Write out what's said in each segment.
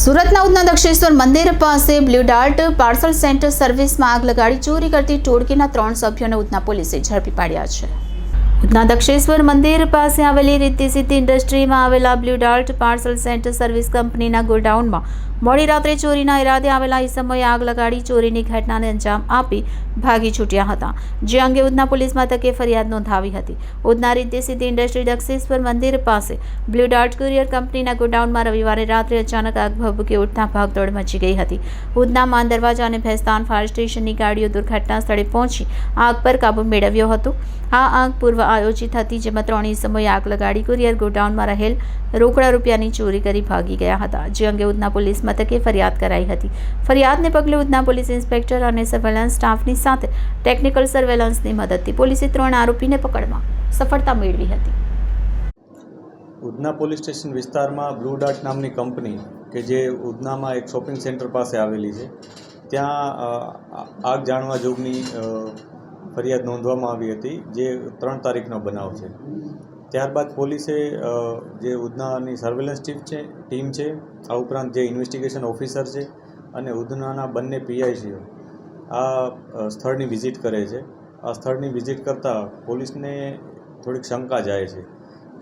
સુરતના ઉધના દક્ષેશ્વર મંદિર પાસે બ્લુ ડાર્ટ પાર્સલ સેન્ટર સર્વિસમાં આગ લગાડી ચોરી કરતી ટોળકીના ત્રણ સભ્યોને ઉધના પોલીસે ઝડપી પાડ્યા છે. ઉધના દક્ષેશ્વર મંદિર પાસે આવેલી રીતિ સિદ્ધિ ઇન્ડસ્ટ્રીમાં આવેલા Blue Dart parcel centre service કંપનીના ગોડાઉનમાં મોડી રાત્રે ચોરીના ઈરાદે આવેલા સમયે આગ લગાડી ચોરીની ઘટનાને અંજામ આપી ભાગી છૂટ્યા હતા. જે અંગે ઉધના પોલીસ મથકે ફરિયાદ નોંધાવી હતી. ઉધના રીતે સીધી ઇન્ડસ્ટ્રી દક્ષેશ્વર મંદિર પાસે બ્લુ ડાર્ટ કુરિયર કંપનીના ગોડાઉનમાં રવિવારે રાત્રે અચાનક આગ ભભૂકી ઉઠતા ભાગદોડ મચી ગઈ હતી. ઉધના માન દરવાજા અને ભેસ્તાન ફાયર સ્ટેશનની ગાડીઓ દુર્ઘટના સ્થળે પહોંચી આગ પર કાબૂ મેળવ્યો હતો. આ આગ પૂર્વ આયોજિત હતી, જેમાં ત્રણેય સમયે આગ લગાડી કુરિયર ગોડાઉનમાં રહેલ રોકડા રૂપિયાની ચોરી કરી ભાગી ગયા હતા. જે અંગે ઉધના પોલીસ મથકે ફરિયાદ કરાઈ હતી. ફરિયાદને પગલે ઉધના પોલીસ ઇન્સ્પેક્ટર અને સર્વેલન્સ સ્ટાફની સાથે ટેકનિકલ સર્વેલન્સની મદદથી પોલીસે ત્રણ આરોપીને પકડવા સફળતા મેળવી હતી. ઉધના પોલીસ સ્ટેશન વિસ્તારમાં બ્લુ ડાર્ટ નામની કંપની કે જે ઉધનામાં એક શોપિંગ સેન્ટર પાસે આવેલી છે, ત્યાં આગ જાણવા જોગની ફરિયાદ નોંધવામાં આવી હતી, જે ત્રણ તારીખનો બનાવ છે. ત્યારબાદ પોલીસે જે ઉધનાની સર્વેલન્સ ટીમ છે ટીમ છે, આ ઉપરાંત જે ઇન્વેસ્ટિગેશન ઓફિસર છે અને ઉધનાના બંને પીઆઈસીઓ આ સ્થળની વિઝિટ કરે છે. આ સ્થળની વિઝિટ કરતાં પોલીસને થોડીક શંકા જાય છે.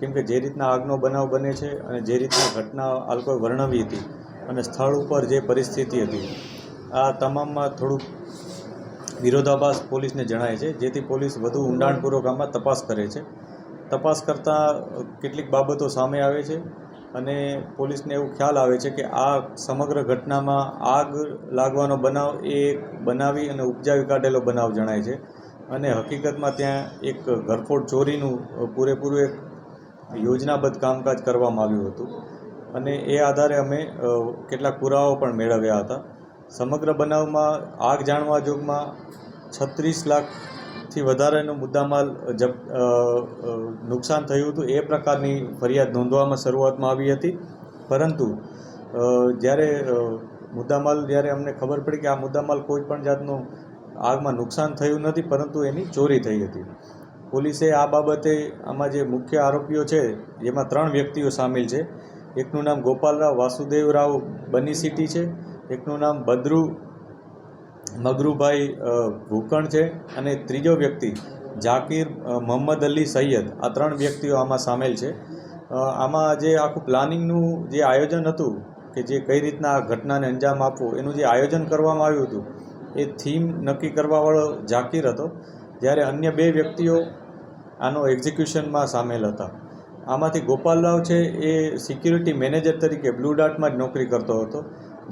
કેમ કે જે રીતના આગનો બનાવ બને છે અને જે રીતના ઘટના આ વર્ણવી હતી અને સ્થળ ઉપર જે પરિસ્થિતિ હતી, આ તમામમાં થોડુંક વિરોધાભાસ પોલીસને જણાય છે, જેથી પોલીસ વધુ ઊંડાણપૂર્વક આમાં તપાસ કરે છે. તપાસ કરતાં કેટલીક બાબતો સામે આવે છે અને પોલીસને એવું ખ્યાલ આવે છે કે આ સમગ્ર ઘટનામાં આગ લાગવાનો બનાવ એ બનાવી અને ઉપજાવી કાઢેલો બનાવ જણાય છે. અને હકીકતમાં ત્યાં એક ઘરફોડ ચોરીનું પૂરેપૂરું એક યોજનાબદ્ધ કામકાજ કરવામાં આવ્યું હતું. અને એ આધારે અમે કેટલાક પુરાવાઓ પણ મેળવ્યા હતા. સમગ્ર બનાવમાં આગ જાણવા જોગમાં છત્રીસ લાખથી વધારેનો મુદ્દામાલ જપ નુકસાન થયું હતું એ પ્રકારની ફરિયાદ નોંધવામાં શરૂઆતમાં આવી હતી. પરંતુ જ્યારે મુદ્દામાલ, જ્યારે અમને ખબર પડી કે આ મુદ્દામાલ કોઈ પણ જાતનું આગમાં નુકસાન થયું નથી, પરંતુ એની ચોરી થઈ હતી. પોલીસે આ બાબતે આમાં જે મુખ્ય આરોપીઓ છે, જેમાં ત્રણ વ્યક્તિઓ સામેલ છે. એકનું નામ ગોપાલરાવ વાસુદેવરાવ બની સિટી છે. એકનું નામ બદ્રુ મગરુભાઈ ભૂકણ છે અને ત્રીજો વ્યક્તિ ઝાકીર મોહમ્મદ અલી સૈયદ. આ ત્રણ વ્યક્તિઓ આમાં સામેલ છે. આમાં જે આખું પ્લાનિંગનું જે આયોજન હતું કે જે કઈ રીતના આ ઘટનાને અંજામ આપવો, એનું જે આયોજન કરવામાં આવ્યું હતું, એ થીમ નક્કી કરવાવાળો ઝાકીર હતો. જ્યારે અન્ય બે વ્યક્તિઓ આનો એક્ઝિક્યુશનમાં સામેલ હતા. આમાંથી ગોપાલરાવ છે એ સિક્યુરિટી મેનેજર તરીકે બ્લુ ડાર્ટમાં જ નોકરી કરતો હતો.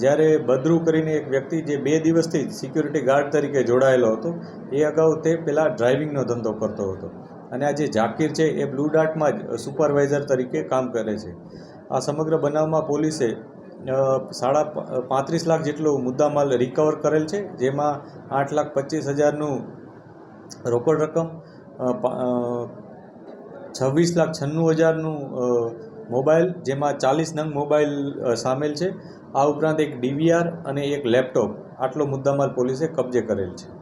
જ્યારે બદ્રુ કરીને એક વ્યક્તિ જે બે દિવસથી જ સિક્યુરિટી ગાર્ડ તરીકે જોડાયેલો હતો, એ અગાઉ તે પહેલાં ડ્રાઇવિંગનો ધંધો કરતો હતો. અને આ જે ઝાકીર છે, એ બ્લુ ડાર્ટમાં જ સુપરવાઇઝર તરીકે કામ કરે છે. આ સમગ્ર બનાવમાં પોલીસે સાડા પાંત્રીસ લાખ જેટલો મુદ્દામાલ રિકવર કરેલ છે, જેમાં આઠ લાખ પચીસ હજારનું રોકડ રકમ છવ્વીસ લાખ છન્નું હજારનું મોબાઈલ, જેમાં ચાલીસ નંગ મોબાઈલ સામેલ છે. આ ઉપરાંત એક ડીવીઆર અને એક લેપટોપ. આટલો મુદ્દામાલ પોલીસે કબજે કરેલ છે.